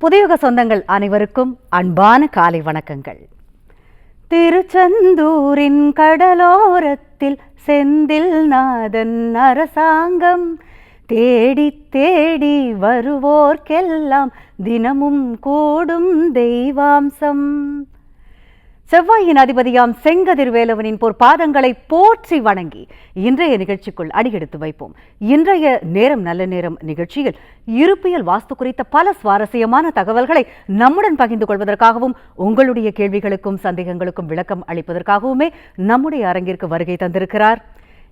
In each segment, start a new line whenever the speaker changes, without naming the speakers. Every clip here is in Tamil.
புதியுக சொந்தங்கள் அனைவருக்கும் அன்பான காலை வணக்கங்கள். திருச்செந்தூரின் கடலோரத்தில் செந்தில் நாதன் அரசாங்கம். தேடி தேடி வருவோர்க்கெல்லாம் தினமும் கூடும் தெய்வாம்சம். செவ்வாயின் அதிபதியாம் செங்கதிர்வேலவனின் பொற்பாதங்களை போற்றி வணங்கி இன்றைய நிகழ்ச்சிக்குள் அடியெடுத்து வைப்போம். இன்றைய நேரம் நல்ல நேரம் நிகழ்ச்சியில் இருப்பியல் வாஸ்து குறித்த பல சுவாரஸ்யமான தகவல்களை நம்முடன் பகிர்ந்து கொள்வதற்காகவும் உங்களுடைய கேள்விகளுக்கும் சந்தேகங்களுக்கும் விளக்கம் அளிப்பதற்காகவுமே நம்முடைய அரங்கிற்கு வருகை தந்திருக்கிறார்.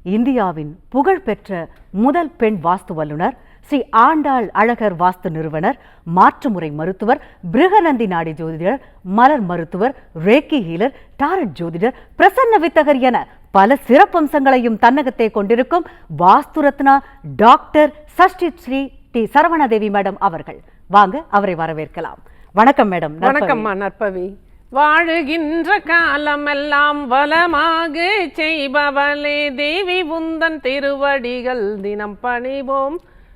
இந்தியாவின் புகழ்பெற்ற முதல் பெண் வாஸ்து வல்லுநர் ஸ்ரீ ஆண்டாள் அழகர் வாஸ்து நிறுவனர் மாற்றுமுறை மருத்துவர் பிருகநந்தி நாடி ஜோதிடர் மலர் மருத்துவர் ரேக்கி ஹீலர் டாரட் ஜோதிடர் பிரசன்ன வித்தகர் என பல சிறப்பம்சங்களையும் தன்னகத்தை கொண்டிருக்கும் Vastu Ratna doctor Sashti Sri D Saravanadevi madam அவர்கள். வாங்க அவரை வரவேற்கலாம். வணக்கம் மேடம்
வணக்கம்மா நற்பவி. வாழுகின்ற காலமெல்லாம் வளமாக செய்பவளே தேவி உந்தன் திருவடிகள் தினம் பணிவோம்.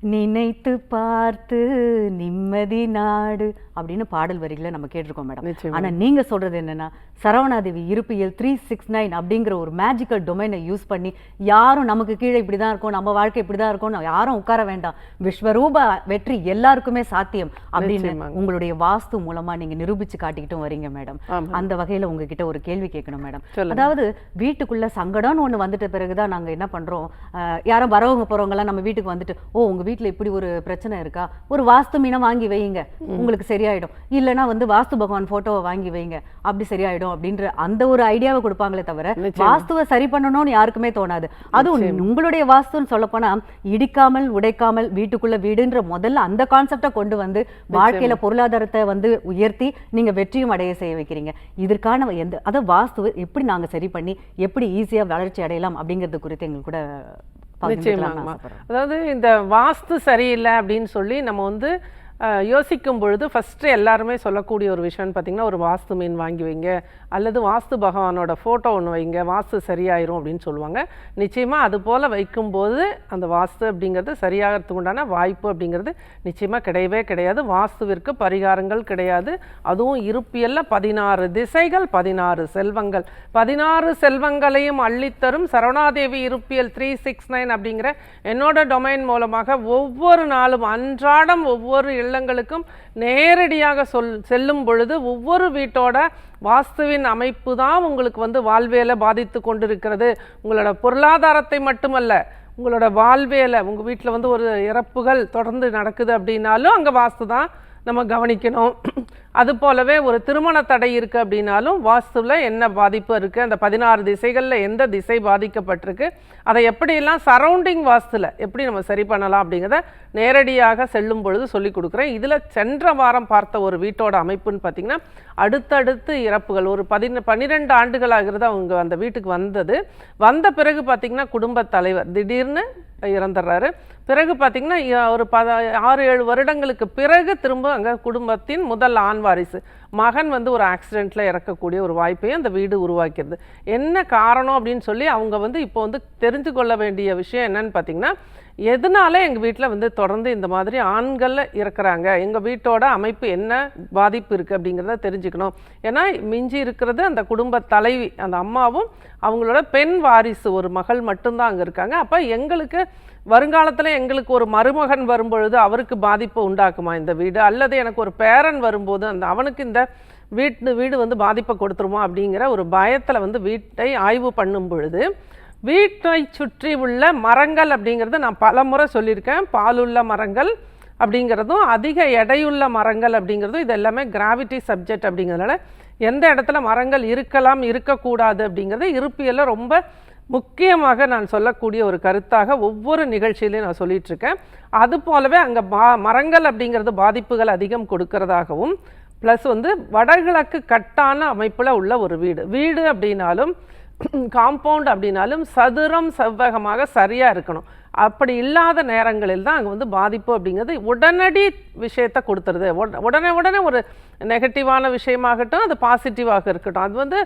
நினைத்து பார்த்து நிம்மதி நாடு. அப்படின்னு பாடல் வரிகளை நம்ம கேட்டிருக்கோம் மேடம்
நிச்சயமா.
ஆனா நீங்க சொல்றது என்னன்னா சரவணாதேவி இருப்பியல் த்ரீ சிக்ஸ் நைன் அப்படிங்கிற ஒரு மேஜிக்கல் டொமைனை யூஸ் பண்ணி யாரும் நமக்கு கீழே இப்படிதான் இருக்கும் நம்ம வாழ்க்கை இப்படிதான் இருக்கும் யாரும் உட்கார வேண்டாம் விஸ்வரூப வெற்றி எல்லாருக்குமே சாத்தியம் அப்படின்னு. உங்களுடைய வாஸ்து மூலமா நீங்க நிரூபிச்சு காட்டிக்கிட்டும் வரீங்க மேடம். அந்த வகையில உங்ககிட்ட ஒரு கேள்வி கேட்கணும் மேடம். அதாவது வீட்டுக்குள்ள சங்கடம்னு ஒண்ணு வந்துட்ட பிறகுதான் நாங்க என்ன பண்றோம் அஹ், யாரும் வரவங்க போறவங்க எல்லாம் நம்ம வீட்டுக்கு வந்துட்டு ஓ உங்க வீட்ல இப்படி ஒரு பிரச்சனை இருக்கா ஒரு வாஸ்து மீனை வாங்கி வைங்க உங்களுக்கு சரியாயிடும். இல்லைன்னா வந்து வாஸ்து பகவான் போட்டோவை வாங்கி வைங்க. அப்படி சரியாயிடும் அப்படின்ற அந்த ஒரு ஐடியாவை கொடுப்பாங்களே தவிர. வாஸ்துவை சரி பண்ணணும்னு யாருக்குமே தோணாது. அதுவும் உங்களுடைய வாஸ்துன்னு சொல்ல போனா இடிக்காமல் உடைக்காமல் வீட்டுக்குள்ள வீடுன்ற முதல்ல அந்த கான்செப்டை கொண்டு வந்து வாழ்க்கையில பொருளாதாரத்தை வந்து உயர்த்தி நீங்க வெற்றியும் அடைய செய்ய வைக்கிறீங்க. இதற்கான எந்த அதை வாஸ்துவை எப்படி நாங்க சரி பண்ணி எப்படி ஈஸியா வளர்ச்சி அடையலாம் அப்படிங்கிறது குறித்து எங்களுக்கு கூட ஆசைப்படுறேன்.
அதாவது இந்த வாஸ்து சரியில்லை அப்படின்னு சொல்லி நம்ம வந்து யோசிக்கும் பொழுது ஃபஸ்ட்டு எல்லாருமே சொல்லக்கூடிய ஒரு விஷயம்னு பார்த்தீங்கன்னா ஒரு வாஸ்து மீன் வாங்கி வைங்க அல்லது வாஸ்து பகவானோட ஃபோட்டோ ஒன்று வைங்க வாஸ்து சரியாயிரும் அப்படின்னு சொல்லுவாங்க. நிச்சயமாக அது போல் வைக்கும்போது அந்த வாஸ்து அப்படிங்கிறது சரியாகிறதுக்கு உண்டான வாய்ப்பு அப்படிங்கிறது நிச்சயமாக கிடையவே கிடையாது. வாஸ்துவிற்கு பரிகாரங்கள் கிடையாது. அதுவும் இருப்பியல்ல பதினாறு திசைகள் பதினாறு செல்வங்கள். பதினாறு செல்வங்களையும் அள்ளித்தரும் சரவணாதேவி இருப்பியல் த்ரீ சிக்ஸ் நைன் அப்படிங்கிற என்னோட டொமைன் மூலமாக ஒவ்வொரு நாளும் அன்றாடம் ஒவ்வொரு இல்லங்களுக்கும் நேரடியாக சொல் செல்லும் பொழுது ஒவ்வொரு வீட்டோட வாஸ்துவின் அமைப்பு தான் உங்களுக்கு வந்து வாழ்வியலை பாதித்து கொண்டிருக்கிறது. உங்களோட பொருளாதாரத்தை மட்டுமல்ல உங்களோட வாழ்வியலை உங்கள் வீட்டில் வந்து ஒரு இறப்புகள் தொடர்ந்து நடக்குது அப்படின்னாலும் அங்கே வாஸ்து தான் நம்ம கவனிக்கணும். அது போலவே ஒரு திருமண தடை இருக்குது அப்படின்னாலும் வாஸ்துவில் என்ன பாதிப்பு இருக்குது அந்த பதினாறு திசைகளில் எந்த திசை பாதிக்கப்பட்டிருக்கு? அதை எப்படியெல்லாம் சரௌண்டிங் வாஸ்துவில் எப்படி நம்ம சரி பண்ணலாம் அப்படிங்கிறத நேரடியாக செல்லும் பொழுது சொல்லி கொடுக்குறேன். இதில் சென்ற வாரம் பார்த்த ஒரு வீட்டோட அமைப்புன்னு பார்த்தீங்கன்னா அடுத்தடுத்து இறப்புகள் ஒரு பதின பன்னிரெண்டு ஆண்டுகளாகிறது அவங்க அந்த வீட்டுக்கு வந்தது. வந்த பிறகு பார்த்தீங்கன்னா குடும்பத் தலைவர் திடீர்னு இறந்துடுறாரு. பிறகு பார்த்திங்கன்னா ஒரு பத ஆறு ஏழு வருடங்களுக்கு பிறகு திரும்ப அங்கே குடும்பத்தின் முதல் ஆண் வாரிசு மகன் வந்து ஒரு ஆக்சிடெண்ட்டில் இறக்கக்கூடிய ஒரு வாய்ப்பையும் அந்த வீடு உருவாக்கிறது. என்ன காரணம் அப்படின்னு சொல்லி அவங்க வந்து இப்போ வந்து தெரிஞ்சு கொள்ள வேண்டிய விஷயம் என்னன்னு பார்த்தீங்கன்னா எதனால எங்கள் வீட்டில் வந்து தொடர்ந்து இந்த மாதிரி ஆண்களில் இருக்கிறாங்க எங்கள் வீட்டோட அமைப்பு என்ன பாதிப்பு இருக்குது அப்படிங்கிறத தெரிஞ்சுக்கணும். ஏன்னா மிஞ்சி இருக்கிறது அந்த குடும்ப தலைவி அந்த அம்மாவும் அவங்களோட பெண் வாரிசு ஒரு மகள் மட்டும்தான் அங்கே இருக்காங்க. அப்போ எங்களுக்கு வருங்காலத்தில் எங்களுக்கு ஒரு மருமகன் வரும்பொழுது அவருக்கு பாதிப்பு உண்டாக்குமா இந்த வீடு? அல்லது எனக்கு ஒரு பேரன் வரும்போது அந்த அவனுக்கு இந்த வீட்டு வீடு வந்து பாதிப்பை கொடுத்துருமா அப்படிங்கிற ஒரு பயத்தில் வந்து வீட்டை ஆய்வு பண்ணும் பொழுது வீட்டை சுற்றி உள்ள மரங்கள் அப்படிங்கிறது நான் பல முறை சொல்லியிருக்கேன். பாலுள்ள மரங்கள் அப்படிங்கிறதும் அதிக எடையுள்ள மரங்கள் அப்படிங்கிறதும் இது எல்லாமே கிராவிட்டி சப்ஜெக்ட் அப்படிங்கிறதுனால எந்த இடத்துல மரங்கள் இருக்கலாம் இருக்கக்கூடாது அப்படிங்கிறது இருப்பியல்ல ரொம்ப முக்கியமாக நான் சொல்லக்கூடிய ஒரு கருத்தாக ஒவ்வொரு நிகழ்ச்சியிலையும் நான் சொல்லிகிட்ருக்கேன் அது போலவே அங்கே பா மரங்கள் அப்படிங்கிறது பாதிப்புகள் அதிகம் கொடுக்கறதாகவும் ப்ளஸ் வந்து வடகிழக்கு கட்டான அமைப்பில் உள்ள ஒரு வீடு. வீடு அப்படின்னாலும் காம்பவுண்ட் அப்படின்னாலும் சதுரம் செவ்வகமாக சரியாக இருக்கணும். அப்படி இல்லாத நேரங்களில் தான் அங்கே வந்து பாதிப்பு அப்படிங்கிறது உடனடி விஷயத்தை கொடுத்துருது. உடனே உடனே ஒரு நெகட்டிவான விஷயமாகட்டும் அது பாசிட்டிவாக இருக்கட்டும். அது வந்து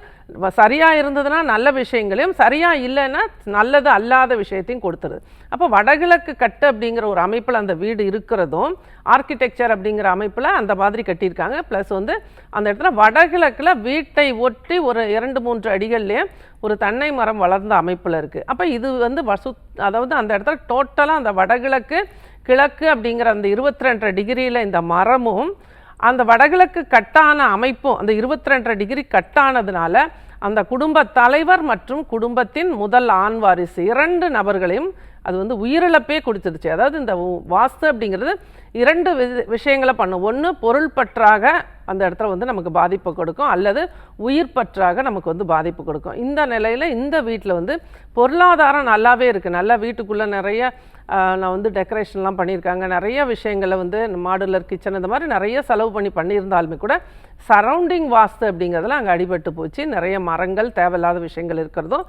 சரியாக இருந்ததுன்னா நல்ல விஷயங்களையும் சரியாக இல்லைன்னா நல்லது அல்லாத விஷயத்தையும் கொடுத்துருது. அப்போ வடகிழக்கு கட்டு அப்படிங்கிற ஒரு அமைப்பில் அந்த வீடு இருக்கிறதும் ஆர்கிடெக்சர் அப்படிங்கிற அமைப்பில் அந்த மாதிரி கட்டியிருக்காங்க. ப்ளஸ் வந்து அந்த இடத்துல வடகிழக்கில் வீட்டை ஒட்டி ஒரு இரண்டு மூன்று அடிகள்லேயே ஒரு தென்னை மரம் வளர்ந்த அமைப்பில் இருக்குது அப்போ இது வந்து வசு அதாவது அந்த இடத்துல டோட்டலாக அந்த வடகிழக்கு கிழக்கு அப்படிங்கிற அந்த இருபத்தி ரெண்டரை டிகிரியில் இந்த மரமும் அந்த வடகிழக்கு கட்டான அமைப்பும் அந்த இருபத்தி ரெண்டரை டிகிரி கட்டானதுனால அந்த குடும்ப தலைவர் மற்றும் குடும்பத்தின் முதல் ஆண் வாரிசு. இரண்டு நபர்களையும் அது வந்து உயிரிழப்பே கொடுத்துருச்சு அதாவது இந்த வாஸ்து அப்படிங்கிறது இரண்டு வி- விஷயங்களை பண்ணும். ஒன்று பொருள் பற்றாக அந்த இடத்துல வந்து நமக்கு பாதிப்பு கொடுக்கும். அல்லது உயிர் பற்றாக நமக்கு வந்து பாதிப்பு கொடுக்கும். இந்த நிலையில் இந்த வீட்டில் வந்து பொருளாதாரம் நல்லாவே இருக்குது நல்லா வீட்டுக்குள்ளே நிறைய நான் வந்து டெக்கரேஷன்லாம் பண்ணியிருக்காங்க. நிறைய விஷயங்களை வந்து மாடுலர் கிச்சன் இந்த மாதிரி நிறைய செலவு பண்ணி பண்ணியிருந்தாலுமே கூட சரௌண்டிங் வாஸ்து அப்படிங்கிறதுல அங்கே அடிபட்டு போச்சு. நிறைய மரங்கள் தேவையில்லாத விஷயங்கள் இருக்கிறதும்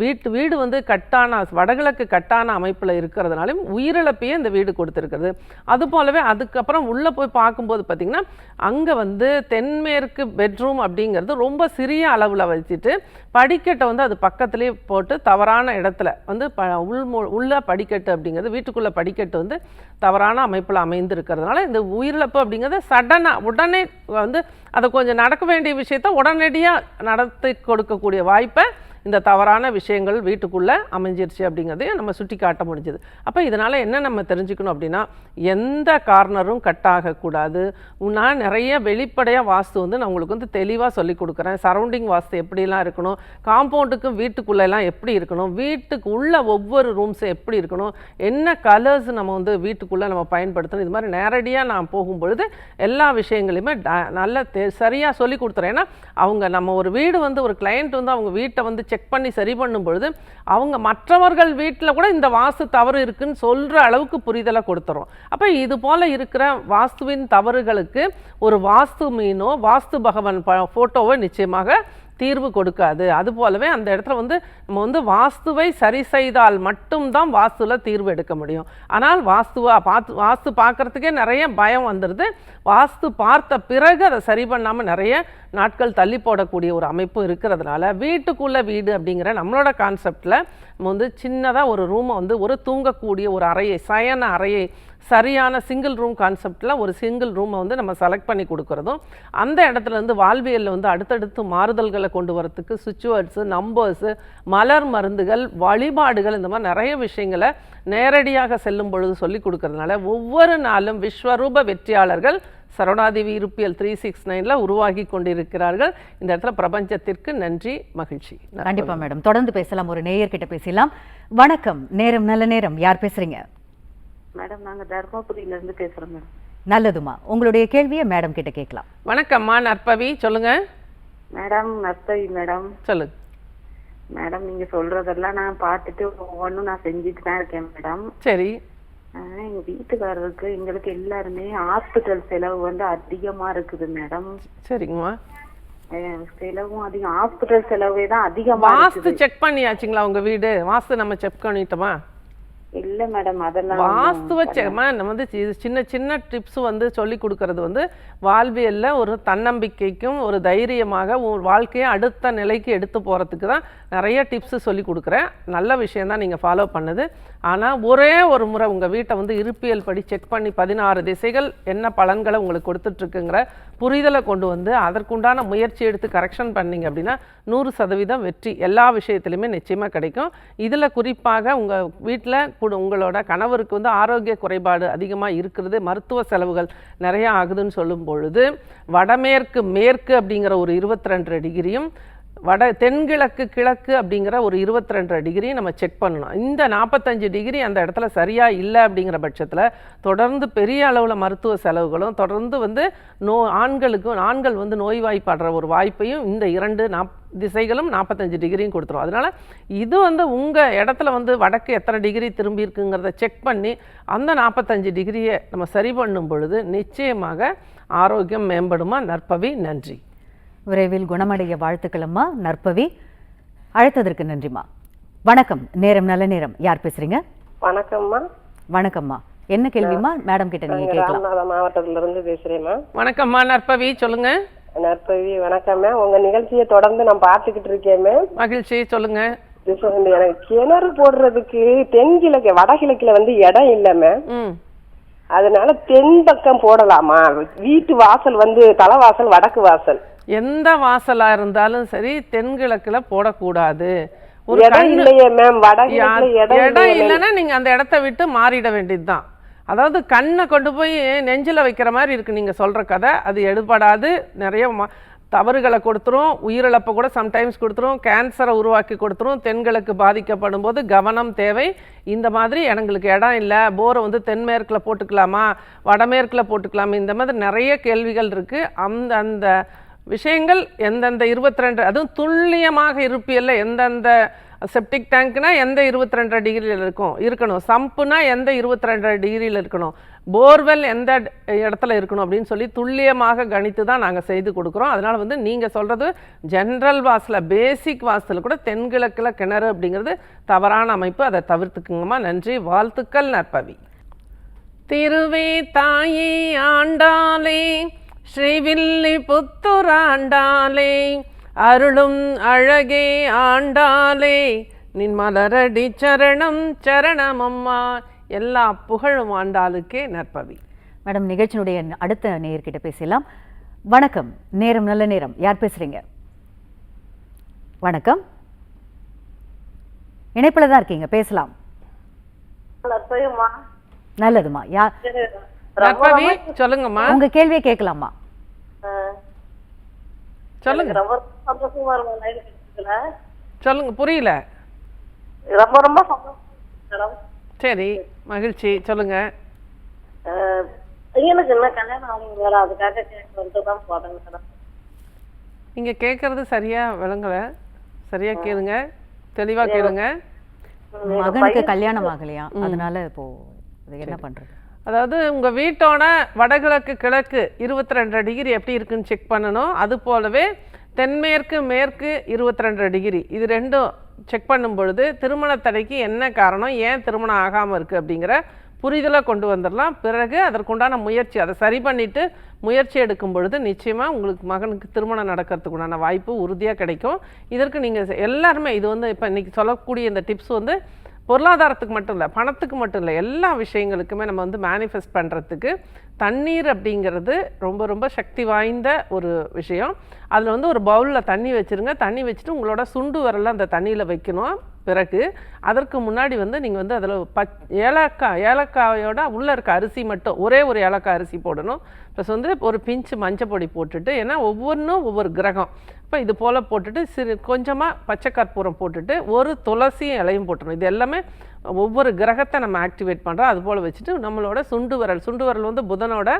வீட்டு வீடு வந்து கட்டான வடகிழக்கு கட்டான அமைப்பில் இருக்கிறதுனாலும் உயிரிழப்பையே இந்த வீடு கொடுத்துருக்குறது அது போலவே அதுக்கப்புறம் உள்ளே போய் பார்க்கும்போது பார்த்திங்கன்னா அங்கே வந்து தென்மேற்கு பெட்ரூம் அப்படிங்கிறது ரொம்ப சிறிய அளவில் வச்சுட்டு படிக்கட்டை வந்து அது பக்கத்துலேயே போட்டு தவறான இடத்துல வந்து ப உள்மு உள்ள படிக்கட்டு அப்படிங்கிறது வீட்டுக்குள்ளே படிக்கட்டு வந்து தவறான அமைப்பில் அமைந்திருக்கிறதுனால இந்த உயிரிழப்பு அப்படிங்கிறது சடனாக உடனே வந்து அதை கொஞ்சம் நடக்க வேண்டிய விஷயத்த உடனடியாக நடத்தி கொடுக்கக்கூடிய வாய்ப்பை இந்த தவறான விஷயங்கள் வீட்டுக்குள்ளே அமைஞ்சிருச்சு அப்படிங்கிறதையும் நம்ம சுட்டி காட்ட முடிஞ்சது. அப்போ இதனால் என்ன நம்ம தெரிஞ்சுக்கணும் அப்படின்னா எந்த கார்னரும் கட் ஆகக்கூடாது. நான் நிறைய வெளிப்படையாக வாஸ்து வந்து நான் உங்களுக்கு வந்து தெளிவாக சொல்லி கொடுக்குறேன். சரௌண்டிங் வாஸ்து எப்படிலாம் இருக்கணும்? காம்பவுண்டுக்கும் வீட்டுக்குள்ளெல்லாம் எப்படி இருக்கணும்? வீட்டுக்கு உள்ள ஒவ்வொரு ரூம்ஸும் எப்படி இருக்கணும்? என்ன கலர்ஸ் நம்ம வந்து வீட்டுக்குள்ளே நம்ம பயன்படுத்தணும்? இது மாதிரி நேரடியாக நான் போகும்பொழுது எல்லா விஷயங்களையுமே ட- நல்ல தெ சரியாக சொல்லி கொடுத்துறேன். ஏன்னா அவங்க நம்ம ஒரு வீடு வந்து ஒரு கிளையண்ட் வந்து அவங்க வீட்டை வந்து செக் செக் பண்ணி சரி பண்ணும் பொழுது அவங்க மற்றவர்கள் வீட்டில் கூட இந்த வாஸ்து தவறு இருக்குன்னு சொல்கிற அளவுக்கு புரிதலை கொடுத்துரும். அப்போ இது போல் இருக்கிற வாஸ்துவின் தவறுகளுக்கு ஒரு வாஸ்து மீனோ வாஸ்து பகவான் ப ஃபோட்டோவோ நிச்சயமாக தீர்வு கொடுக்காது. அது போலவே அந்த இடத்துல வந்து நம்ம வந்து வாஸ்துவை சரி செய்தால் மட்டும்தான் வாஸ்துல தீர்வு எடுக்க முடியும். ஆனால் வாஸ்துவா பார்த்து வாஸ்து பார்க்கறதுக்கே நிறைய பயம் வந்துடுது வாஸ்து பார்த்த பிறகு அதை சரி பண்ணாமல் நிறைய நாட்கள் தள்ளி போடக்கூடிய ஒரு அமைப்பு இருக்கிறதுனால வீட்டுக்குள்ளே வீடு அப்படிங்கிற நம்மளோட கான்செப்டில் நம்ம வந்து சின்னதாக ஒரு ரூமை வந்து ஒரு தூங்கக்கூடிய ஒரு அறையை சயன அறையை சரியான சிங்கிள் ரூம் கான்செப்டில் ஒரு சிங்கிள் ரூமை வந்து நம்ம செலக்ட் பண்ணி கொடுக்குறதும் அந்த இடத்துலருந்து வாழ்வியலில் வந்து அடுத்தடுத்து மாறுதல்களை கொண்டு வரத்துக்கு சுவிட்ச்வேர்ட்ஸு நம்பர்ஸு மலர் மருந்துகள் வழிபாடுகள் இந்த மாதிரி நிறைய விஷயங்களை நேரடியாக செல்லும் பொழுது சொல்லி கொடுக்கறதுனால ஒவ்வொரு நாளும் விஸ்வரூப வெற்றியாளர்கள் சரவணாதேவி இருப்பியல் த்ரீ சிக்ஸ் நைனில் உருவாகி கொண்டிருக்கிறார்கள். இந்த இடத்துல பிரபஞ்சத்திற்கு நன்றி மகிழ்ச்சி.
கண்டிப்பாக மேடம். தொடர்ந்து பேசலாம் ஒரு நேயர்கிட்ட பேசலாம் வணக்கம். நேரம் நல்ல நேரம். யார் பேசுகிறீங்க
மேடம் நாங்க தர்மபுரியில இருந்து பேசுறோம் மேடம்.
நல்லதுமா. உங்களுடைய கேள்வியை மேடம் கிட்ட கேட்கலாம்.
வணக்கம்மா நற்பவி சொல்லுங்க.
மேடம் நர்த்தவி மேடம்.
சொல்லுங்க
மேடம் நீங்க சொல்றதெல்லாம் நான் பார்த்துட்டு ஒவ்வொன்றும் நான் செஞ்சுட்டு தான் இருக்கேன் மேடம்.
சரி.
ஆனா எங்க வீட்டுக்காரருக்கு எங்களுக்கு எல்லாருமே ஹாஸ்பிட்டல் செலவு வந்து அதிகமா இருக்குது மேடம்.
சரிங்கம்மா.
அஹ் செலவும் அதிகம் ஹாஸ்பிட்டல் செலவே தான் அதிகமா
வாஸ்து
இருக்குது.
செக் பண்ணியாச்சுங்களா உங்க வீடு? வாஸ்து நம்ம செக் பண்ணிட்டோமா?
இல்ல மேடம் அதெல்லாம்
வாஸ்துவ நம்ம வந்து சின்ன சின்ன டிப்ஸ் வந்து சொல்லி கொடுக்கறது வந்து வாழ்வியல்ல ஒரு தன்னம்பிக்கைக்கும் ஒரு தைரியமாக வாழ்க்கையை அடுத்த நிலைக்கு எடுத்து போறதுக்கு தான் நிறைய டிப்ஸ் சொல்லி கொடுக்குறேன். நல்ல விஷயம் தான் நீங்கள் ஃபாலோ பண்ணது. ஆனால் ஒரே ஒரு முறை உங்கள் வீட்டை வந்து இருப்பியல் படி செக் பண்ணி பதினாறு திசைகள் என்ன பலன்களை உங்களுக்கு கொடுத்துட்ருக்குங்கிற புரிதலை கொண்டு வந்து அதற்குண்டான முயற்சி எடுத்து கரெக்ஷன் பண்ணீங்க அப்படின்னா நூறு சதவீதம் வெற்றி. எல்லா விஷயத்துலையுமே நிச்சயமாக கிடைக்கும். இதில் குறிப்பாக உங்கள் வீட்டில் கூட உங்களோட கணவருக்கு வந்து ஆரோக்கிய குறைபாடு அதிகமாக இருக்கிறது மருத்துவ செலவுகள் நிறையா ஆகுதுன்னு சொல்லும் பொழுது வடமேற்கு மேற்கு அப்படிங்கிற ஒரு இருபத்தி ரெண்டு டிகிரியும் வட தென்கிழக்கு கிழக்கு அப்படிங்கிற ஒரு 22 டிகிரி நம்ம செக் பண்ணணும். இந்த நாற்பத்தஞ்சு டிகிரி அந்த இடத்துல சரியாக இல்லை அப்படிங்கிற பட்சத்தில் தொடர்ந்து பெரிய அளவில் மருத்துவ செலவுகளும் தொடர்ந்து வந்து நோ ஆண்களுக்கும் ஆண்கள் வந்து நோய்வாய்ப்படுற ஒரு வாய்ப்பையும் இந்த இரண்டு நாப் திசைகளும் நாற்பத்தஞ்சு டிகிரியும் கொடுத்துரும். அதனால் இது வந்து உங்கள் இடத்துல வந்து வடக்கு எத்தனை டிகிரி திரும்பி இருக்குங்கிறத செக் பண்ணி அந்த நாற்பத்தஞ்சு டிகிரியை நம்ம சரி பண்ணும் பொழுது நிச்சயமாக ஆரோக்கியம் மேம்படுமா? நற்பவி நன்றி.
விரைவில் குணமடைய வாழ்த்துக்கள் அம்மா நற்பவி. அழைத்ததற்கு நன்றிம்மா. வணக்கம். நேரம் நல்ல நேரம். யார் பேசுறீங்க?
வணக்கம்மா
வணக்கம்மா என்ன கேள்விம்மா? மேடம் கிட்ட நீங்க கேட்கலாம்.
மாவட்டத்துல இருந்து பேசுறேம்மா
வணக்கம்மா நற்பவி. சொல்லுங்க.
நற்பவி வணக்கம்மே உங்க நிகழ்ச்சியை தொடர்ந்து நான் பார்த்துக்கிட்டு இருக்கேன்
மகிழ்ச்சி. சொல்லுங்க.
எனக்கு கிணறு போடுறதுக்கு தென்கிழக்கு வடகிழக்குல வந்து இடம் இல்லைமே
ம்.
அதனால தென் பக்கம் போடலாமா? வீட்டு வாசல் வந்து தலைவாசல் வடக்கு வாசல்.
எந்த வாசலா இருந்தாலும் சரி தென்கிழக்குல போடக்கூடாது. ஒரு
இடம்
இல்லைன்னா நீங்க அந்த இடத்த விட்டு மாறிட வேண்டியதுதான். அதாவது கண்ணை கொண்டு போய் நெஞ்சில வைக்கிற மாதிரி இருக்கு நீங்க சொல்ற கதை. அது எடுபடாது. நிறைய தவறுகளை கொடுத்துரும். உயிரிழப்பை கூட சம்டைம்ஸ் கொடுத்துரும். கேன்சரை உருவாக்கி கொடுத்துரும். தென்கிழக்கு பாதிக்கப்படும் போது கவனம் தேவை. இந்த மாதிரி எங்களுக்கு இடம் இல்லை. போரை வந்து தென்மேற்கில் போட்டுக்கலாமா? வடமேற்கில் போட்டுக்கலாமா? இந்த மாதிரி நிறைய கேள்விகள் இருக்கு. அந்த அந்த விஷயங்கள் எந்தெந்த 22 அதுவும் துல்லியமாக இருப்பியல்ல எந்தெந்த செப்டிக் டேங்க்னா எந்த 22 டிகிரியில் இருக்கும் இருக்கணும். சம்புனா எந்த 22 டிகிரியில் இருக்கணும். போர்வெல் எந்த இடத்துல இருக்கணும் அப்படின்னு சொல்லி துல்லியமாக கணித்து தான் நாங்கள் செய்து கொடுக்குறோம். அதனால் வந்து நீங்கள் சொல்கிறது ஜென்ரல் வாசலில் பேசிக் வாசத்தில் கூட தென்கிழக்கில் கிணறு அப்படிங்கிறது தவறான அமைப்பு. அதை தவிர்த்துக்குங்கம்மா. நன்றி. வாழ்த்துக்கள் நற்பவி. திருவே தாயே ஆண்டாலே ஸ்ரீவில்லி புத்துராண்டாளே அருளும் அழகே ஆண்டாளே நின் மலரடி சரணம் சரணமம்மா எல்லா புகழும் ஆண்டாளுக்கே நற்பவி.
மேடம் நிகழ்ச்சியினுடைய அடுத்த நேயர்கிட்ட பேசலாம். வணக்கம் நேரம் நல்ல நேரம். யார் பேசுறீங்க? வணக்கம். இணைப்புல தான் இருக்கீங்க பேசலாம். நல்லதுமா? யார்
நற்பவி சொல்லுங்கம்மா.
உங்க கேள்வியை கேட்கலாமா?
சொல்லுங்க.
ரொம்ப சந்தோஷமா இருக்கும்
சொல்லுங்க புரியல.
ரொம்ப ரொம்ப சந்தோஷம்
சரி மகிழ்ச்சி சொல்லுங்க.
பையனுக்கு என்ன கல்யாணம் ஆகும் மேடம் அதுக்காக கேட்க வந்து தான் போறேங்க மேடம்.
நீங்க கேட்கறது சரியா விளங்கல. சரியா கேளுங்க. தெளிவா கேளுங்க.
மகனுக்கு கல்யாணம் ஆகலையா? அதனால இப்போ என்ன பண்றது?
அதாவது உங்கள் வீட்டோட வடகிழக்கு கிழக்கு 22 டிகிரி எப்படி இருக்குன்னு செக் பண்ணணும். அது போலவே தென்மேற்கு மேற்கு 22 டிகிரி. இது ரெண்டும் செக் பண்ணும் பொழுது திருமண தடைக்கு என்ன காரணம் ஏன் திருமணம் ஆகாமல் இருக்குது அப்படிங்கிற புரிதலை கொண்டு வந்துடலாம். பிறகு அதற்குண்டான முயற்சி அதை சரி பண்ணிவிட்டு முயற்சி எடுக்கும் பொழுது நிச்சயமாக உங்களுக்கு மகனுக்கு திருமணம் நடக்கிறதுக்குண்டான வாய்ப்பு உறுதியாக கிடைக்கும். இதற்கு நீங்கள் எல்லாருமே இது வந்து இப்போ இன்றைக்கி சொல்லக்கூடிய இந்த டிப்ஸ் வந்து பொருளாதாரத்துக்கு மட்டும் இல்லை பணத்துக்கு மட்டும் இல்லை எல்லா விஷயங்களுக்குமே நம்ம வந்து மேனிஃபெஸ்ட் பண்ணுறதுக்கு தண்ணீர் அப்படிங்கிறது ரொம்ப ரொம்ப சக்தி வாய்ந்த ஒரு விஷயம். அதில் வந்து ஒரு பவுலில் தண்ணி வச்சுருங்க. தண்ணி வச்சுட்டு உங்களோட சுண்டு விரலை அந்த தண்ணியில் வைக்கணும். பிறகு அதற்கு முன்னாடி வந்து நீங்கள் வந்து அதில் பச் ஏலக்காய் ஏலக்காயோட உள்ளே இருக்க அரிசி மட்டும் ஒரே ஒரு ஏலக்காய் அரிசி போடணும். ப்ளஸ் வந்து ஒரு பிஞ்சு மஞ்சப்பொடி போட்டுட்டு ஏன்னா ஒவ்வொன்றும் ஒவ்வொரு கிரகம். இப்போ இது போல் போட்டுட்டு சிறு கொஞ்சமாக பச்சை கற்பூரம் போட்டுட்டு ஒரு துளசியும் இலையும் போட்டுரும் இது எல்லாமே ஒவ்வொரு கிரகத்தை நம்ம ஆக்டிவேட் பண்ணுறோம் அது போல் வச்சுட்டு நம்மளோட சுண்டு விரல் சுண்டு விரல் வந்து புதனோட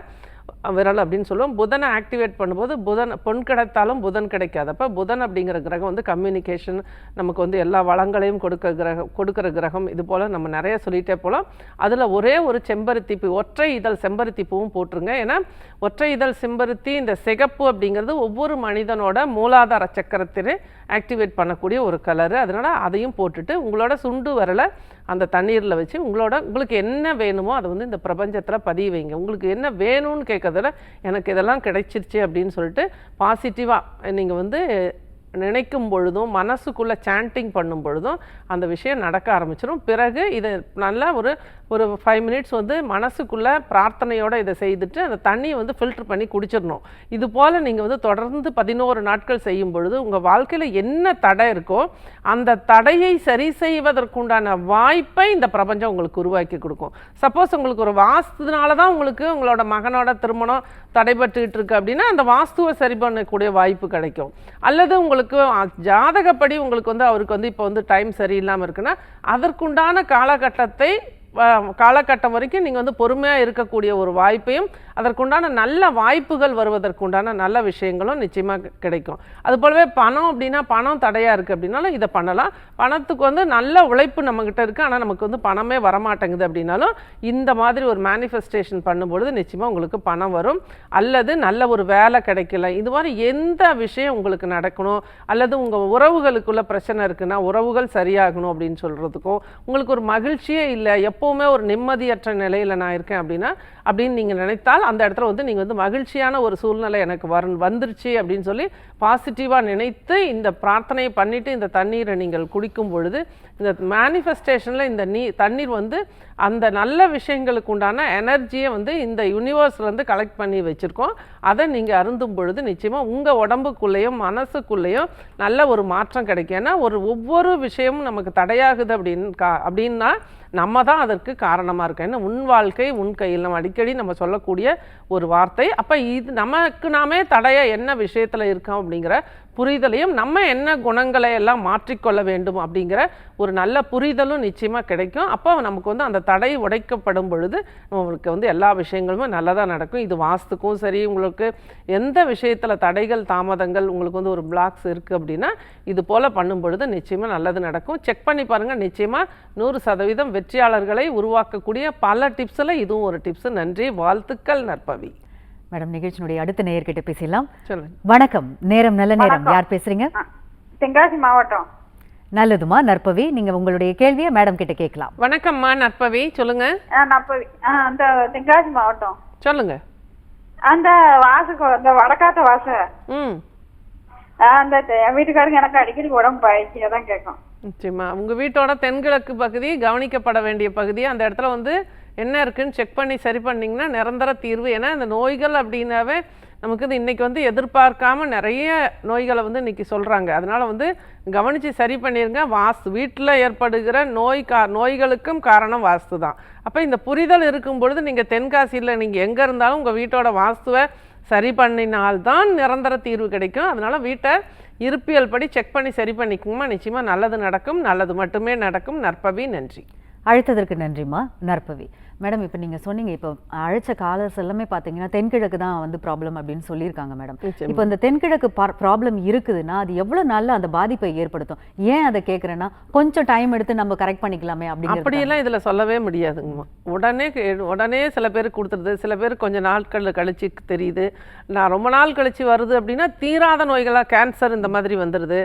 விரல் அப்படின்னு சொல்லுவோம். புதனை ஆக்டிவேட் பண்ணும்போது புதன் பொன் கிடைத்தாலும் புதன் கிடைக்காது. அப்போ புதன் அப்படிங்கிற கிரகம் வந்து கம்யூனிகேஷன் நமக்கு வந்து எல்லா வளங்களையும் கொடுக்க கிரகம் கொடுக்குற கிரகம். இது போல் நம்ம நிறைய சொல்லிட்டே போகலாம் அதில் ஒரே ஒரு செம்பருத்தி பூ ஒற்றை இதழ் செம்பருத்தி பூவும் போட்டுருங்க. ஏன்னா ஒற்றை இதழ் செம்பருத்தி இந்த சிகப்பு அப்படிங்கிறது ஒவ்வொரு மனிதனோட மூலாதார சக்கரத்தின் ஆக்டிவேட் பண்ணக்கூடிய ஒரு கலரு. அதனால் அதையும் போட்டுட்டு உங்களோட சுண்டு வரலை அந்த தண்ணீரில் வச்சு உங்களோட உங்களுக்கு என்ன வேணுமோ அதை வந்து இந்த பிரபஞ்சத்தில் பதிய வைங்க. உங்களுக்கு என்ன வேணும்னு கேட்கறதுல எனக்கு இதெல்லாம் கிடைச்சிருச்சு அப்படின்னு சொல்லிட்டு பாசிட்டிவாக நீங்கள் வந்து நினைக்கும் பொழுதும் மனசுக்குள்ளே சாண்டிங் பண்ணும் பொழுதும் அந்த விஷயம் நடக்க ஆரம்பிச்சிடும் பிறகு இதை நல்லா ஒரு ஒரு ஃபைவ் மினிட்ஸ் வந்து மனசுக்குள்ளே பிரார்த்தனையோடு இதை செய்துட்டு அந்த தண்ணியை வந்து ஃபில்டர் பண்ணி குடிச்சிடணும். இது போல் நீங்கள் வந்து தொடர்ந்து பதினோரு நாட்கள் செய்யும் பொழுது உங்கள் வாழ்க்கையில் என்ன தடை இருக்கோ அந்த தடையை சரி செய்வதற்குண்டான வாய்ப்பை இந்த பிரபஞ்சம் உங்களுக்கு உருவாக்கி கொடுக்கும். சப்போஸ் உங்களுக்கு ஒரு வாஸ்துனால தான் உங்களுக்கு உங்களோட மகனோட திருமணம் தடைபட்டுக்கிட்டு இருக்கு அப்படின்னா அந்த வாஸ்துவை சரி பண்ணக்கூடிய வாய்ப்பு கிடைக்கும். அல்லது உங்களுக்கு உங்களுக்கு ஜாதகப்படி உங்களுக்கு வந்து அவருக்கு வந்து இப்போ வந்து டைம் சரியில்லாமல் இருக்குன்னா அதற்குண்டான காலகட்டத்தை காலகட்டம் வரைக்கும் நீங்கள் வந்து பொறுமையாக இருக்கக்கூடிய ஒரு வாய்ப்பையும் அதற்குண்டான நல்ல வாய்ப்புகள் வருவதற்குண்டான நல்ல விஷயங்களும் நிச்சயமாக கிடைக்கும். அது போலவே பணம் அப்படின்னா பணம் தடையாக இருக்குது அப்படின்னாலும் இதை பண்ணலாம். பணத்துக்கு வந்து நல்ல உழைப்பு நம்மக்கிட்ட இருக்குது ஆனால் நமக்கு வந்து பணமே வரமாட்டேங்குது அப்படின்னாலும் இந்த மாதிரி ஒரு மேனிஃபெஸ்டேஷன் பண்ணும்பொழுது நிச்சயமாக உங்களுக்கு பணம் வரும். அல்லது நல்ல ஒரு வேலை கிடைக்கல. இது மாதிரி எந்த விஷயம் உங்களுக்கு நடக்கணும்? அல்லது உங்கள் உறவுகளுக்குள்ள பிரச்சனை இருக்குன்னா உறவுகள் சரியாகணும் அப்படின்னு சொல்கிறதுக்கும் உங்களுக்கு ஒரு மகிழ்ச்சியே இல்லை. எப்போவுமே ஒரு நிம்மதியற்ற நிலையில் நான் இருக்கேன் அப்படின்னா அப்படின்னு நீங்கள் நினைத்தால் அந்த இடத்துல வந்து நீங்கள் வந்து மகிழ்ச்சியான ஒரு சூழ்நிலை எனக்கு வரு வந்துருச்சு அப்படின்னு சொல்லி பாசிட்டிவாக நினைத்து இந்த பிரார்த்தனையை பண்ணிவிட்டு இந்த தண்ணீரை நீங்கள் குடிக்கும் பொழுது இந்த மேனிஃபெஸ்டேஷனில் இந்த நீ தண்ணீர் வந்து அந்த நல்ல விஷயங்களுக்கு உண்டான எனர்ஜியை வந்து இந்த யூனிவர்ஸ்லேருந்து கலெக்ட் பண்ணி வச்சுருக்கோம். அதை நீங்கள் அருந்தும் பொழுது நிச்சயமாக உங்கள் உடம்புக்குள்ளேயும் மனசுக்குள்ளேயும் நல்ல ஒரு மாற்றம் கிடைக்கும். ஏன்னா ஒரு ஒவ்வொரு விஷயமும் நமக்கு தடையாகுது அப்படின்னு கா அப்படின்னா நம்ம தான் அதற்கு காரணமாக இருக்கோம். ஏன்னா உன் வாழ்க்கை உன் கையில் நம்ம அடிக்கடி நம்ம சொல்லக்கூடிய ஒரு வார்த்தை. அப்போ இது நமக்கு நாமே தடைய என்ன விஷயத்தில் இருக்கோம் அப்படிங்கிற புரிதலையும் நம்ம என்ன குணங்களை எல்லாம் மாற்றிக்கொள்ள வேண்டும் அப்படிங்கிற ஒரு நல்ல புரிதலும் நிச்சயமாக கிடைக்கும். அப்போ நமக்கு வந்து அந்த தடை உடைக்கப்படும் பொழுது நம்மளுக்கு வந்து எல்லா விஷயங்களுமே நல்லதாக நடக்கும். இது வாஸ்துக்கும் சரி உங்களுக்கு எந்த விஷயத்தில் தடைகள் தாமதங்கள் உங்களுக்கு வந்து ஒரு பிளாக்ஸ் இருக்குது அப்படின்னா இது போல் பண்ணும் பொழுது நிச்சயமாக நல்லது நடக்கும். செக் பண்ணி பாருங்கள் நிச்சயமாக நூறு சதவீதம் வெற்றியாளர்களை உருவாக்கக்கூடிய பல டிப்ஸில் இதுவும் ஒரு டிப்ஸ் நன்றி. வாழ்த்துக்கள் நற்பவி.
மேடம் நிகழ்ச்சியினுடைய அடுத்த நேயர்கிட்ட பேசலாம்
சொல்லுங்க.
வணக்கம். நேரம் நல்ல நேரம். யார் பேசுறீங்க?
தென்காசி மாவட்டம்.
நல்லதுமா நற்பவி? நீங்க உங்களுடைய கேள்வியை மேடம் கிட்ட கேட்கலாம்.
வணக்கம்மா நற்பவி. சொல்லுங்க.
ஆ, நான் இப்போ ஆ, அந்த தென்காசி மாவட்டம்.
சொல்லுங்க.
அந்த வாசுக்கு அந்த வடக்காத்த வாச. அந்த வீட்டுக்காரங்க எனக்கு அடிக்கடி உடம்பு பயிற்சியை தான் கேட்கும்.
நிச்சயமா. உங்க வீட்டோட தென்கிழக்கு பகுதி கவனிக்கப்பட வேண்டிய பகுதி. அந்த இடத்துல வந்து என்ன இருக்குன்னு செக் பண்ணி சரி பண்ணிங்கன்னா நிரந்தர தீர்வு. ஏன்னா இந்த நோய்கள் அப்படின்னாவே நமக்கு இது இன்றைக்கி வந்து எதிர்பார்க்காம நிறைய நோய்களை வந்து இன்றைக்கி சொல்கிறாங்க அதனால் வந்து கவனித்து சரி பண்ணிடுங்க வாஸ்து வீட்டில் ஏற்படுகிற நோய் கா நோய்களுக்கும் காரணம் வாஸ்து தான் அப்போ இந்த புரிதல் இருக்கும் பொழுது நீங்கள் தென்காசியில் நீங்கள் எங்கே இருந்தாலும் உங்கள் வீட்டோட வாஸ்துவை சரி பண்ணினால்தான் நிரந்தர தீர்வு கிடைக்கும். அதனால் வீட்டை இருப்பியல் படி செக் பண்ணி சரி பண்ணிக்குமா நிச்சயமாக நல்லது நடக்கும். நல்லது மட்டுமே நடக்கும். நற்பவி நன்றி.
அழைத்ததற்கு நன்றிம்மா. நற்பவி. மேடம் இப்போ நீங்க சொன்னீங்க இப்போ அழைச்ச காலர்ஸ் எல்லாமே பார்த்தீங்கன்னா தென்கிழக்கு தான் வந்து ப்ராப்ளம் அப்படின்னு சொல்லியிருக்காங்க மேடம். இப்போ இந்த தென்கிழக்கு ப்ராப்ளம் இருக்குதுன்னா அது எவ்வளவு நாள்ல அந்த பாதிப்பை ஏற்படுத்தும்? ஏன் அதை கேட்குறேன்னா கொஞ்சம் டைம் எடுத்து நம்ம கரெக்ட் பண்ணிக்கலாமே அப்படிங்கிறது
அப்படியெல்லாம் இதில் சொல்லவே முடியாதுங்கம்மா. உடனே உடனே சில பேருக்கு கொடுத்துருது சில பேருக்கு கொஞ்சம் நாட்கள் கழிச்சு தெரியுது. நான் ரொம்ப நாள் கழிச்சு வருது அப்படின்னா தீராத நோய்களாக கேன்சர் இந்த மாதிரி வந்துடுது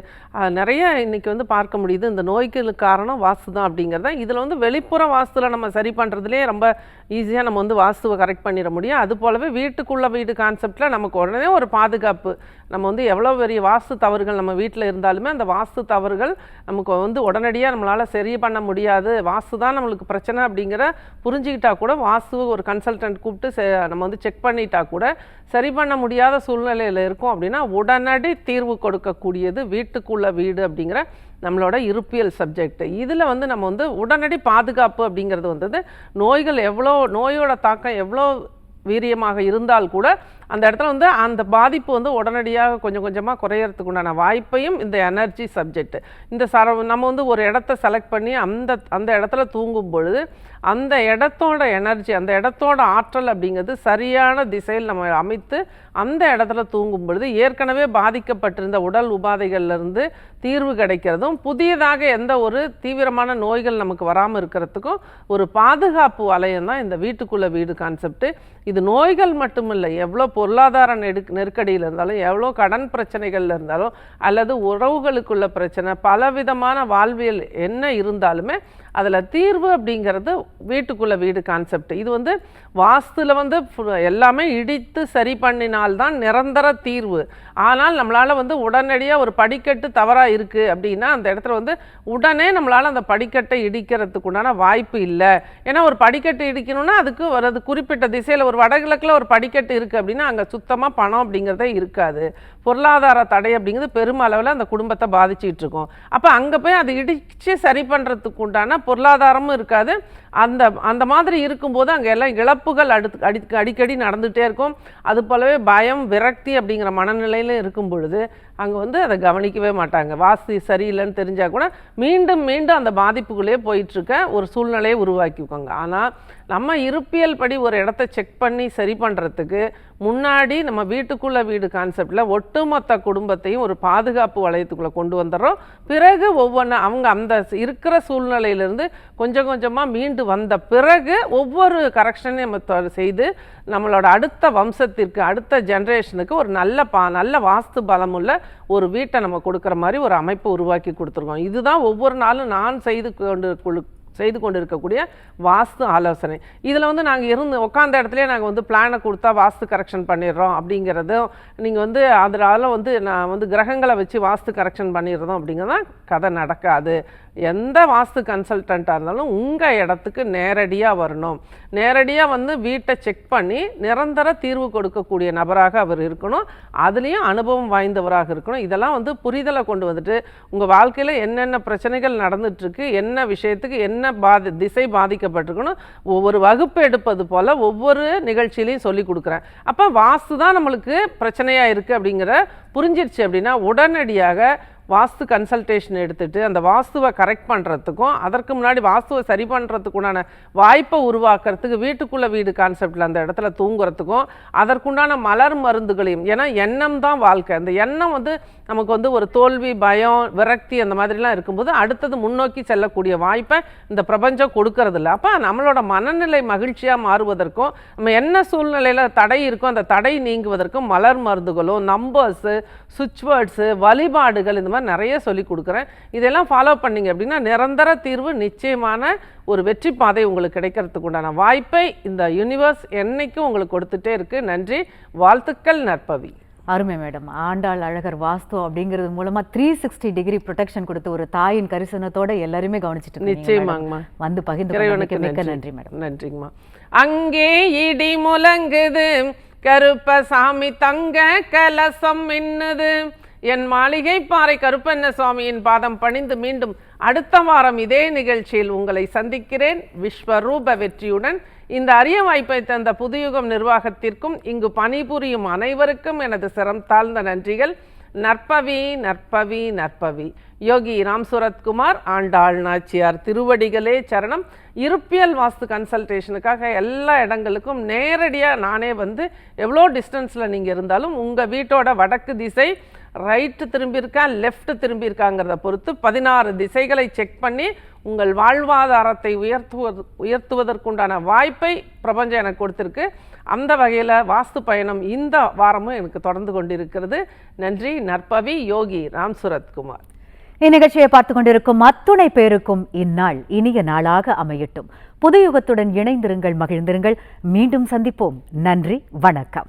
நிறைய இன்னைக்கு வந்து பார்க்க முடியுது. இந்த நோய்களுக்கு காரணம் வாஸ்து தான் அப்படிங்கிறது தான் இதில் வந்து வெளிப்புற வாஸ்துல நம்ம சரி பண்ணுறதுலேயே ரொம்ப ரொம்ப ஈஸியாக நம்ம வந்து வாஸ்துவை கரெக்ட் பண்ணிட முடியும். அது போலவே வீட்டுக்குள்ள வீடு கான்செப்டில் நமக்கு உடனே ஒரு பாதுகாப்பு. நம்ம வந்து எவ்வளோ பெரிய வாஸ்து தவறுகள் நம்ம வீட்டில் இருந்தாலுமே அந்த வாஸ்து தவறுகள் நமக்கு வந்து உடனடியாக நம்மளால் சரி பண்ண முடியாது. வாஸ்து தான் நம்மளுக்கு பிரச்சனை அப்படிங்கிற புரிஞ்சுக்கிட்டா கூட வாஸ்து ஒரு கன்சல்டன்ட் கூப்பிட்டு செ- நம்ம வந்து செக் பண்ணிட்டா கூட சரி பண்ண முடியாத சூழ்நிலையில் இருக்கும் அப்படின்னா உடனடி தீர்வு கொடுக்கக்கூடியது வீட்டுக்குள்ள வீடு அப்படிங்கிற நம்மளோட இருப்பியல் சப்ஜெக்ட் இதில் வந்து நம்ம வந்து உடனடி பாதுகாப்பு அப்படிங்கிறது வந்தது. நோய்கள் எவ்வளோ நோயோட தாக்கம் எவ்வளோ வீரியமாக இருந்தால் கூட அந்த இடத்துல வந்து அந்த பாதிப்பு வந்து உடனடியாக கொஞ்சம் கொஞ்சமாக குறையறதுக்கு உண்டான வாய்ப்பையும் இந்த எனர்ஜி சப்ஜெக்ட் இந்த சர நம்ம வந்து ஒரு இடத்த செலக்ட் பண்ணி அந்த அந்த இடத்துல தூங்கும் பொழுது அந்த இடத்தோட எனர்ஜி அந்த இடத்தோட ஆற்றல் அப்படிங்கிறது சரியான திசையில் நம்ம அமைத்து அந்த இடத்துல தூங்கும் பொழுது ஏற்கனவே பாதிக்கப்பட்டிருந்த உடல் உபாதைகள்லேருந்து தீர்வு கிடைக்கிறதும் புதியதாக எந்த ஒரு தீவிரமான நோய்கள் நமக்கு வராமல் இருக்கிறதுக்கும் ஒரு பாதுகாப்பு வலயம் தான் இந்த வீட்டுக்குள்ளே வீடு கான்செப்ட் இது நோய்கள் மட்டுமில்லை எவ்வளோ பொருளாதார நெருக் நெருக்கடியில் இருந்தாலும் எவ்வளோ கடன் பிரச்சனைகள்ல இருந்தாலும் அல்லது உறவுகளுக்குள்ள பிரச்சனை பலவிதமான வாழ்வியல் என்ன இருந்தாலுமே அதில் தீர்வு அப்படிங்கிறது வீட்டுக்குள்ளே வீடு கான்செப்ட் இது வந்து வாஸ்துல வந்து எல்லாமே இடித்து சரி பண்ணினால்தான் நிரந்தர தீர்வு. ஆனால் நம்மளால் வந்து உடனடியாக ஒரு படிக்கட்டு தவறாக இருக்குது அப்படின்னா அந்த இடத்துல வந்து உடனே நம்மளால் அந்த படிக்கட்டை இடிக்கிறதுக்கு உண்டான வாய்ப்பு இல்லை. ஏன்னா ஒரு படிக்கட்டு இடிக்கணும்னா அதுக்கு ஒரு அது குறிப்பிட்ட திசையில் ஒரு வடகிழக்கில் ஒரு படிக்கட்டு இருக்குது அப்படின்னா அங்கே சுத்தமாக பணம் அப்படிங்கிறதே இருக்காது. பொருளாதார தடை அப்படிங்கிறது பெருமளவில் அந்த குடும்பத்தை பாதிச்சிட்டு இருக்கும். அப்போ அங்கே போய் அதை இடித்து சரி பண்ணுறதுக்கு உண்டான பொருளாதாரமும் இருக்காது. அந்த அந்த மாதிரி இருக்கும்போது அங்கே எல்லாம் இழப்புகள் அடுத்து அடி அடிக்கடி நடந்துகிட்டே இருக்கும். அது போலவே பயம் விரக்தி அப்படிங்கிற மனநிலையிலும் இருக்கும் பொழுது அங்கே வந்து அதை கவனிக்கவே மாட்டாங்க. வாஸ்து சரியில்லைன்னு தெரிஞ்சால் கூட மீண்டும் மீண்டும் அந்த பாதிப்புக்குள்ளே போயிட்டுருக்க ஒரு சூழ்நிலையை உருவாக்கிக்கோங்க. ஆனால் நம்ம இருப்பியல் படி ஒரு இடத்த செக் பண்ணி சரி பண்ணுறதுக்கு முன்னாடி நம்ம வீட்டுக்குள்ளே வீடு கான்செப்டில் ஒட்டுமொத்த குடும்பத்தையும் ஒரு பாதுகாப்பு வளையத்துக்குள்ளே கொண்டு வந்துடுறோம். பிறகு ஒவ்வொன்றா அவங்க அந்த இருக்கிற சூழ்நிலையிலேருந்து கொஞ்சம் கொஞ்சமாக மீண்டு வந்த பிறகு ஒவ்வொரு கரெக்ஷனையும் நம்ம செய்து நம்மளோட அடுத்த வம்சத்திற்கு அடுத்த ஜென்ரேஷனுக்கு ஒரு நல்ல பா நல்ல வாஸ்து பலமுள்ள ஒரு வீட்டை நம்ம கொடுக்குற மாதிரி ஒரு அமைப்பு உருவாக்கி கொடுத்துருக்கோம். இதுதான் ஒவ்வொரு நாளும் நான் செய்து கொண்டு செய்து கொண்டு இருக்கக்கூடிய வாஸ்து ஆலோசனை. இதில் வந்து நாங்கள் இருந்து உட்காந்த இடத்துலயே நாங்கள் வந்து பிளானை கொடுத்தா வாஸ்து கரெக்ஷன் பண்ணிடுறோம் அப்படிங்கிறதும் நீங்கள் வந்து அதனால வந்து நான் வந்து கிரகங்களை வச்சு வாஸ்து கரெக்ஷன் பண்ணிடுறோம் அப்படிங்கிறதான் கதை நடக்காது. எந்த வாஸ்து கன்சல்டண்ட்டாக இருந்தாலும் உங்கள் இடத்துக்கு நேரடியாக வரணும். நேரடியாக வந்து வீட்டை செக் பண்ணி நிரந்தர தீர்வு கொடுக்கக்கூடிய நபராக அவர் இருக்கணும். அதுலேயும் அனுபவம் வாய்ந்தவராக இருக்கணும். இதெல்லாம் வந்து புரிதலை கொண்டு வந்துட்டு உங்கள் வாழ்க்கையில் என்னென்ன பிரச்சனைகள் நடந்துட்டுருக்கு என்ன விஷயத்துக்கு என்ன பாதி திசை பாதிக்கப்பட்டிருக்கணும் ஒவ்வொரு வகுப்பு எடுப்பது போல் ஒவ்வொரு நிகழ்ச்சியிலையும் சொல்லி கொடுக்குறேன். அப்போ வாஸ்து தான் நம்மளுக்கு பிரச்சனையாக இருக்குது அப்படிங்கிற புரிஞ்சிருச்சு அப்படின்னா உடனடியாக வாஸ்து கன்சல்டேஷன் எடுத்துகிட்டு அந்த வாஸ்துவை கரெக்ட் பண்ணுறதுக்கும் அதற்கு முன்னாடி வாஸ்துவை சரி பண்ணுறதுக்குண்டான வாய்ப்பை உருவாக்குறதுக்கு வீட்டுக்குள்ளே வீடு கான்செப்டில் அந்த இடத்துல தூங்குறதுக்கும் அதற்குண்டான மலர் மருந்துகளையும் ஏன்னா எண்ணம் தான் வாழ்க்கை. அந்த எண்ணம் வந்து நமக்கு வந்து ஒரு தோல்வி பயம் விரக்தி அந்த மாதிரிலாம் இருக்கும்போது அடுத்தது முன்னோக்கி செல்லக்கூடிய வாய்ப்பை இந்த பிரபஞ்சம் கொடுக்கறதில்ல. அப்போ நம்மளோட மனநிலை மகிழ்ச்சியாக மாறுவதற்கும் நம்ம என்ன சூழ்நிலையில் தடை இருக்கோ அந்த தடை நீங்குவதற்கும் மலர் மருந்துகளும் நம்பர்ஸு சுவிட்ச் வேர்ட்ஸு வழிபாடுகள் இந்த மாதிரி நிறைய சொல்லி கொடுக்குறேன். இதெல்லாம் ஃபாலோ பண்ணீங்க அப்படின்னா நிரந்தர தீர்வு நிச்சயமான ஒரு வெற்றி பாதை உங்களுக்கு கிடைக்கிறதுக்கு உண்டான வாய்ப்பை இந்த யூனிவர்ஸ் என்னைக்கும் உங்களுக்கு கொடுத்துட்டே இருக்கு. நன்றி. வாழ்த்துக்கள் நற்பவி.
அருமை மேடம். ஆண்டாள் அழகர் வாஸ்து அப்படிங்கிறது மூலமா த்ரீ சிக்ஸ்டி டிகிரி ப்ரொடெக்ஷன் கொடுத்து ஒரு தாயின் கரிசனத்தோட எல்லாருமே கவனிச்சிட்டு
நிச்சயமாங்கம்மா.
வந்து பகிர்ந்து மிக்க
நன்றி.
நன்றி மேடம்.
நன்றிங்கம்மா. அங்கே இடி முழங்குது. கருப்பசாமி தங்க கலசம் மின்னுது. என் மாளிகை பாறை கருப்பண்ண சுவாமியின் பாதம் பணிந்து மீண்டும் அடுத்த வாரம் இதே நிகழ்ச்சியில் உங்களை சந்திக்கிறேன். விஸ்வரூப வெற்றியுடன் இந்த அரிய வாய்ப்பை தந்த புதுயுகம் நிர்வாகத்திற்கும் இங்கு பணிபுரியும் அனைவருக்கும் எனது சிரம் தாழ்ந்த நன்றிகள். நற்பவி நற்பவி நற்பவி. யோகி ராம் சுரத்குமார் ஆண்டாள் நாச்சியார் திருவடிகளே சரணம். இருப்பியல் வாஸ்து கன்சல்டேஷனுக்காக எல்லா இடங்களுக்கும் நேரடியாக நானே வந்து எவ்வளோ டிஸ்டன்ஸில் நீங்கள் இருந்தாலும் உங்கள் வீட்டோட வடக்கு திசை ரைட்டு திரும்பியிருக்கா லெஃப்ட் திரும்பியிருக்காங்கிறத பொறுத்து பதினாறு திசைகளை செக் பண்ணி உங்கள் வாழ்வாதாரத்தை உயர்த்துவது உயர்த்துவதற்குண்டான வாய்ப்பை பிரபஞ்சம் எனக்கு கொடுத்துருக்கு. அந்த வகையில் வாஸ்து பயணம் இந்த வாரமும் எனக்கு தொடர்ந்து கொண்டிருக்கிறது. நன்றி நற்பவி யோகி ராம் சுரத்குமார்.
இந்நிகழ்ச்சியை பார்த்து கொண்டிருக்கும் அத்துணை பேருக்கும் இந்நாள் இனிய நாளாக அமையட்டும். புதுயுகத்துடன் இணைந்திருங்கள் மகிழ்ந்திருங்கள். மீண்டும் சந்திப்போம். நன்றி வணக்கம்.